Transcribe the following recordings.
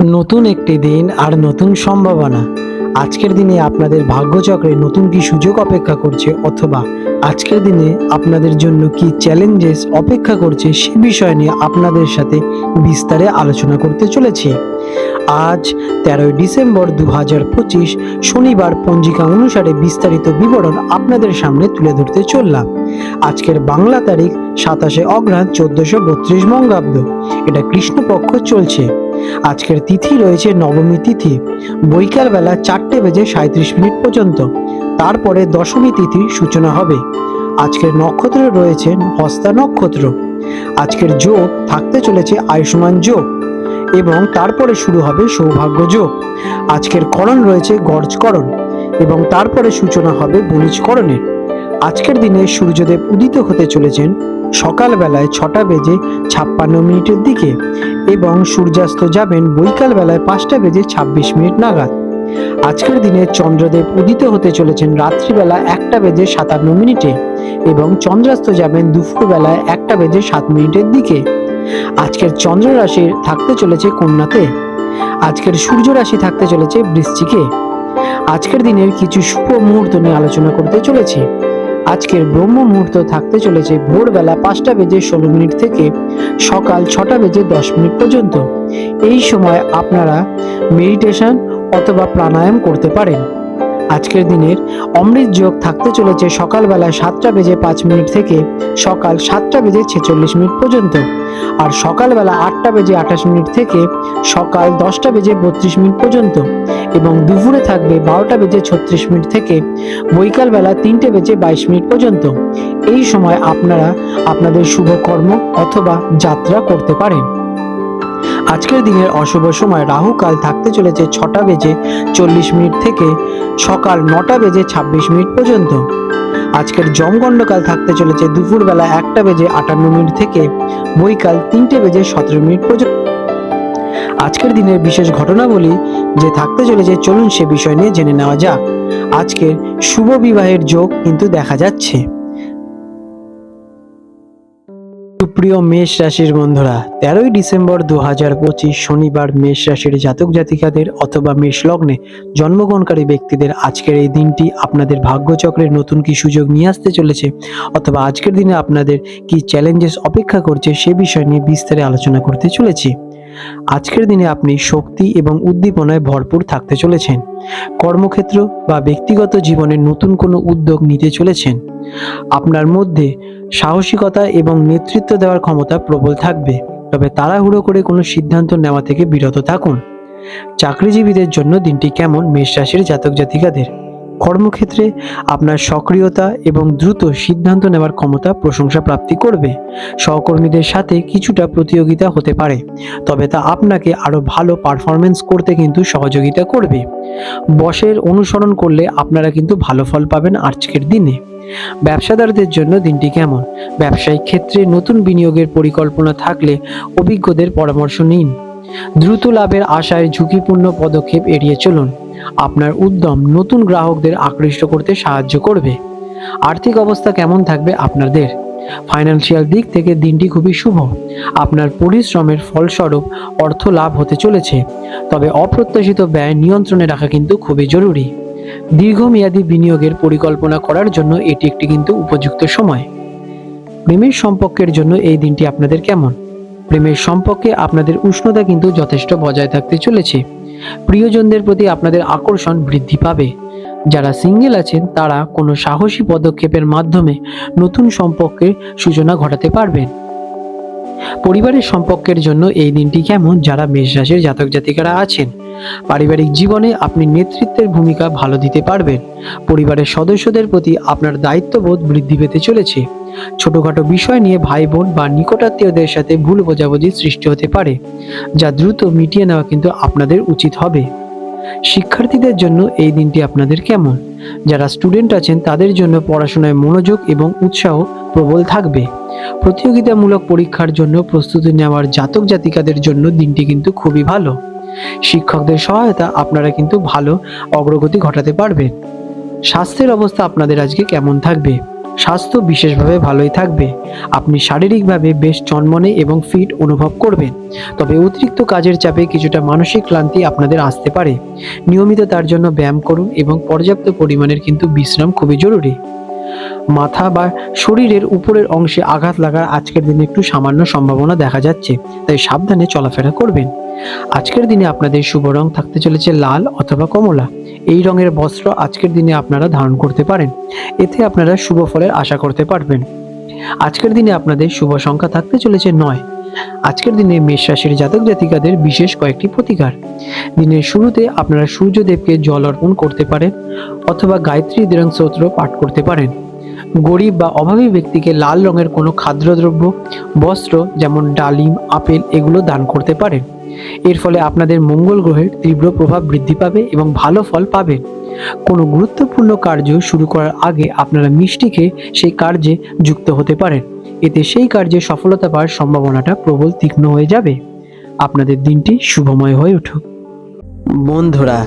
নতুন একটি দিন আর নতুন সম্ভাবনা। আজকের দিনে আপনাদের ভাগ্যচক্রে নতুন কি সুযোগ অপেক্ষা করছে অথবা আজকের দিনে আপনাদের জন্য কি চ্যালেঞ্জেস অপেক্ষা করছে সে বিষয় নিয়ে আপনাদের সাথে বিস্তারে আলোচনা করতে চলেছি। আজ তেরোই ডিসেম্বর দু হাজার পঁচিশ শনিবার পঞ্জিকা অনুসারে বিস্তারিত বিবরণ আপনাদের সামনে তুলে ধরতে চললাম। আজকের বাংলা তারিখ সাতাশে অগ্রহায়ণ চোদ্দশো বত্রিশ মঙ্গাব্দ এটা কৃষ্ণপক্ষ চলছে। আজকের তিথি রয়েছে নবমী তিথি। বৈকাল বেলা চারটে বেজে সাঁত্রিশ মিনিট পর্যন্ত। তারপরে দশমী তিথির সূচনা হবে। আজকের নক্ষত্র রয়েছে হস্তা নক্ষত্র। আজকের যোগ থাকতে চলেছে আয়ুষ্মান যোগ। এবং তারপরে শুরু হবে সৌভাগ্য যোগ। আজকের করণ রয়েছে গর্জকরণ। এবং তারপরে সূচনা হবে বণিজকরণের। আজকের দিনে সূর্যদেব উদিত হতে চলেছেন সকালবেলায় ছটা বেজে ছাপ্পান্ন মিনিটের দিকে এবং সূর্যাস্ত যাবেন বৈকাল বেলায় পাঁচটা বেজে ছাব্বিশ মিনিট নাগাদ। আজকের দিনে চন্দ্রদেব উদিত হতে চলেছেন রাত্রিবেলা একটা বেজে সাতান্ন মিনিটে এবং চন্দ্রাস্ত যাবেন দুপুর বেলায় একটা বেজে সাত মিনিটের দিকে। আজকের চন্দ্র রাশি থাকতে চলেছে কন্যাতে। আজকের সূর্য রাশি থাকতে চলেছে বৃশ্চিকে। আজকের দিনের কিছু শুভ মুহূর্ত নিয়ে আলোচনা করতে চলেছি। আজকের ব্রহ্ম মুহূর্ত থাকতে চলেছে ভোরবেলা পাঁচটা বেজে ষোলো মিনিট থেকে সকাল ছটা বেজে দশ মিনিট পর্যন্ত। এই সময় আপনারা মেডিটেশন অথবা প্রাণায়াম করতে পারেন। আজকের দিনের অমৃত যোগ থাকতে চলেছে সকালবেলা সাতটা বেজে পাঁচ মিনিট থেকে সকাল সাতটা বেজে ছেচল্লিশ মিনিট পর্যন্ত। আর সকালবেলা আটটা বেজে আঠাশ মিনিট থেকে সকাল দশটা বেজে বত্রিশ মিনিট পর্যন্ত। এবং দুপুরে থাকবে বারোটা বেজে ছত্রিশ মিনিট থেকে বৈকাল বেলা তিনটে বেজে বাইশ মিনিট পর্যন্ত। এই সময় আপনারা আপনাদের শুভ কর্ম অথবা যাত্রা করতে পারেন। আজকের দিনের অশুভ সময় রাহু কাল থাকতে চলেছে ছটা বেজে চল্লিশ মিনিট থেকে সকাল নটা বেজে ছাব্বিশ মিনিট পর্যন্ত। আজকের জমগণ্ডকাল থাকতে চলেছে দুপুরবেলা একটা বেজে আটান্ন মিনিট থেকে বৈকাল তিনটে বেজে সতেরো মিনিট পর্যন্ত। আজকের দিনের বিশেষ ঘটনাবলী যে থাকতে চলেছে, চলুন সে বিষয় নিয়ে জেনে নেওয়া যাক। আজকের শুভ বিবাহের যোগ কিন্তু দেখা যাচ্ছে। সুপ্রিয় মেষ রাশির বন্ধুরা, তেরোই ডিসেম্বর দু হাজার পঁচিশ শনিবার মেষ রাশির জাতক জাতিকাদের অথবা মেষ লগ্নে জন্মগ্রহণকারী ব্যক্তিদের আজকের এই দিনটি আপনাদের ভাগ্যচক্রের নতুন কি সুযোগ নিয়ে আসতে চলেছে অথবা আজকের দিনে আপনাদের কি চ্যালেঞ্জেস অপেক্ষা করছে সে বিষয় নিয়ে বিস্তারে আলোচনা করতে চলেছি। আজকের দিনে আপনি শক্তি এবং উদ্দীপনায় ভরপুর থাকতে চলেছেন। কর্মক্ষেত্র বা ব্যক্তিগত জীবনে নতুন কোনো উদ্যোগ নিতে চলেছেন। আপনার মধ্যে সাহসিকতা এবং নেতৃত্ব দেওয়ার ক্ষমতা প্রবল থাকবে। তবে তাড়াহুড়ো করে কোনো সিদ্ধান্ত নেওয়া থেকে বিরত থাকুন। চাকরিজীবীদের জন্য দিনটি কেমন? মেষ রাশির জাতক জাতিকাদের কর্মক্ষেত্রে আপনার সক্রিয়তা এবং দ্রুত সিদ্ধান্ত নেওয়ার ক্ষমতা প্রশংসা প্রাপ্তি করবে। সহকর্মীদের সাথে কিছুটা প্রতিযোগিতা হতে পারে, তবে তা আপনাকে আরও ভালো পারফরমেন্স করতে কিন্তু সহযোগিতা করবে। বসের অনুসরণ করলে আপনারা কিন্তু ভালো ফল পাবেন আজকের দিনে। ব্যবসাদারদের জন্য দিনটি কেমন? ব্যবসায়িক ক্ষেত্রে নতুন বিনিয়োগের পরিকল্পনা থাকলে অভিজ্ঞদের পরামর্শ নিন। দ্রুত লাভের আশায় ঝুঁকিপূর্ণ পদক্ষেপ এড়িয়ে চলুন। আপনার উদ্যম নতুন গ্রাহকদের আকৃষ্ট করতে সাহায্য করবে। আর্থিক অবস্থা কেমন থাকবে আপনাদের? ফাইন্যান্সিয়াল দিক থেকে দিনটি খুবই শুভ। আপনার পরিশ্রমের ফলস্বরূপ অর্থ লাভ হতে চলেছে। তবে অপ্রত্যাশিত ব্যয় নিয়ন্ত্রণে রাখা কিন্তু খুবই জরুরি। দীর্ঘমেয়াদী বিনিয়োগের পরিকল্পনা করার জন্য এটি একটি কিন্তু উপযুক্ত সময়। প্রেমের সম্পর্কের জন্য এই দিনটি আপনাদের কেমন? প্রেমের সম্পর্কে আপনাদের উষ্ণতা কিন্তু যথেষ্ট বজায় থাকতে চলেছে। প্রিয়জনদের প্রতি আপনাদের আকর্ষণ বৃদ্ধি পাবে। যারা সিঙ্গেল আছেন, তারা কোনো সাহসী পদক্ষেপের মাধ্যমে নতুন সম্পর্কের সূচনা ঘটাতে পারবেন। পরিবারের সম্পর্কের জন্য এই দিনটি কেমন যারা মেষ রাশির জাতক জাতিকারা আছেন? পারিবারিক জীবনে আপনি নেতৃত্বের ভূমিকা ভালো দিতে পারবেন। পরিবারের সদস্যদের প্রতি আপনার দায়িত্ববোধ বৃদ্ধি পেতে চলেছে। ছোটখাটো বিষয় নিয়ে ভাই বোন বা নিকটাত্মীয়দের সাথে ভুল বোঝাবুঝি সৃষ্টি হতে পারে, যা দ্রুত মিটিয়ে নেওয়া কিন্তু আপনাদের উচিত হবে। শিক্ষার্থীদের জন্য এই দিনটি আপনাদের কেমন? যারা স্টুডেন্ট আছেন, তাদের জন্য পড়াশোনায় মনোযোগ এবং উৎসাহ প্রবল থাকবে। প্রতিযোগিতামূলক পরীক্ষার জন্য প্রস্তুতি নেওয়ার জাতক জাতিকাদের জন্য দিনটি কিন্তু খুবই ভালো। শিক্ষকদের সহায়তা আপনারা কিন্তু ভালো অগ্রগতি ঘটাতে পারবেন। স্বাস্থ্যের অবস্থা আপনাদের আজকে কেমন থাকবে? স্বাস্থ্য বিশেষভাবে ভালোই থাকবে। আপনি শারীরিকভাবে বেশ চনমনে এবং ফিট অনুভব করবেন। তবে অতিরিক্ত কাজের চাপে কিছুটা মানসিক ক্লান্তি আপনাদের আসতে পারে। নিয়মিত তার জন্য ব্যায়াম করুন এবং পর্যাপ্ত পরিমাণের কিন্তু বিশ্রাম খুবই জরুরি। মাথা বা শরীরের উপরের অংশে আঘাত লাগার আজকের দিনে একটু সামান্য সম্ভাবনা দেখা যাচ্ছে, তাই সাবধানে চলাফেরা করবেন। আজকের দিনে আপনাদের শুভ রং থাকতে চলেছে লাল অথবা কমলা। এই রঙের বস্ত্র আজকের দিনে আপনারা ধারণ করতে পারেন। এতে আপনারা শুভ ফলের আশা করতে পারবেন। আজকের দিনে আপনাদের শুভ সংখ্যা থাকতে চলেছে নয়। আজকের দিনে মেষ রাশির জাতক জাতিকাদের বিশেষ কয়েকটি প্রতিকার। দিনের শুরুতে আপনারা সূর্যদেবকে জল অর্পণ করতে পারেন অথবা গায়ত্রী দিরং স্তোত্র পাঠ করতে পারেন। গরিব বা অভাবী ব্যক্তিকে লাল রঙের কোনো খাদ্যদ্রব্য, বস্ত্র যেমন ডালিম, আপেল এগুলো দান করতে পারেন। এর ফলে আপনাদের মঙ্গল গ্রহের তীব্র প্রভাব বৃদ্ধি পাবে এবং ভালো ফল পাবেন কোনো গুরুত্বপূর্ণ কার্য শুরু করার আগে আপনারা মিষ্টি খেয়ে সেই কার্যে যুক্ত হতে পারেন। এতে সেই কার্যে সফলতা পাওয়ার সম্ভাবনাটা প্রবল তীক্ষ্ণ হয়ে যাবে। আপনাদের দিনটি শুভময় হয়ে উঠুক। বন্ধুরা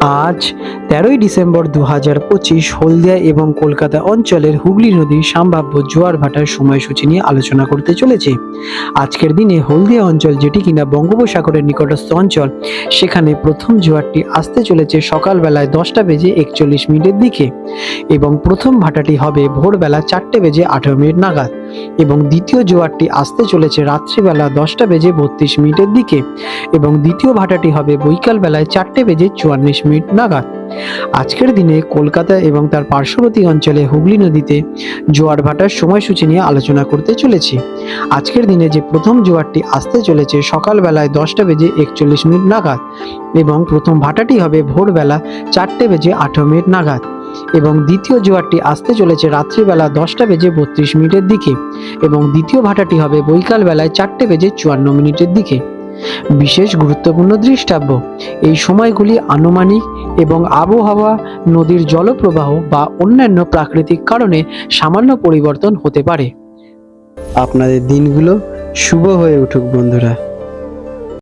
আজ তেরোই ডিসেম্বর দু হাজার পঁচিশ হলদিয়া এবং কলকাতা অঞ্চলের হুগলি নদীর সম্ভাব্য জোয়ার ভাটার সময়সূচি নিয়ে আলোচনা করতে চলেছে। আজকের দিনে হলদিয়া অঞ্চল যেটি কিনা বঙ্গোপসাগরের নিকটস্থ অঞ্চল, সেখানে প্রথম জোয়ারটি আসতে চলেছে সকালবেলায় দশটা বেজে একচল্লিশ মিনিটের দিকে এবং প্রথম ভাটাটি হবে ভোরবেলা চারটে বেজে আঠেরো মিনিট নাগাদ। এবং দ্বিতীয় জোয়ারটি আসতে চলেছে রাত্রিবেলা দশটা বেজে বত্রিশ মিনিটের দিকে এবং দ্বিতীয় ভাটাটি হবে বৈকাল বেলায় চারটে বেজে চুয়াল্লিশ মিনিট নাগাদ। আজকের দিনে কলকাতা এবং তার পার্শ্ববর্তী অঞ্চলে হুগলি নদীতে জোয়ার ভাটার সময়সূচি নিয়ে আলোচনা করতে চলেছি। আজকের দিনে যে প্রথম জোয়ারটি আসতে চলেছে সকালবেলায় দশটা বেজে একচল্লিশ মিনিট নাগাদ এবং প্রথম ভাটাটি হবে ভোরবেলা চারটে বেজে আঠেরো মিনিট নাগাদ। এবং দ্বিতীয় জোয়ারটি আসতে চলেছে রাত্রিবেলা দশটা বেজে বত্রিশ মিনিটের দিকে এবং দ্বিতীয় ভাটাটি হবে বৈকাল বেলায় চারটে বেজে চুয়ান্ন মিনিটের দিকে। বিশেষ গুরুত্বপূর্ণ দৃষ্টাব্য, এই সময়গুলি আনুমানিক এবং আবহাওয়া, নদীর জলপ্রবাহ বা অন্যান্য প্রাকৃতিক কারণে সামান্য পরিবর্তন হতে পারে। আপনাদের দিনগুলো শুভ হয়ে উঠুক বন্ধুরা।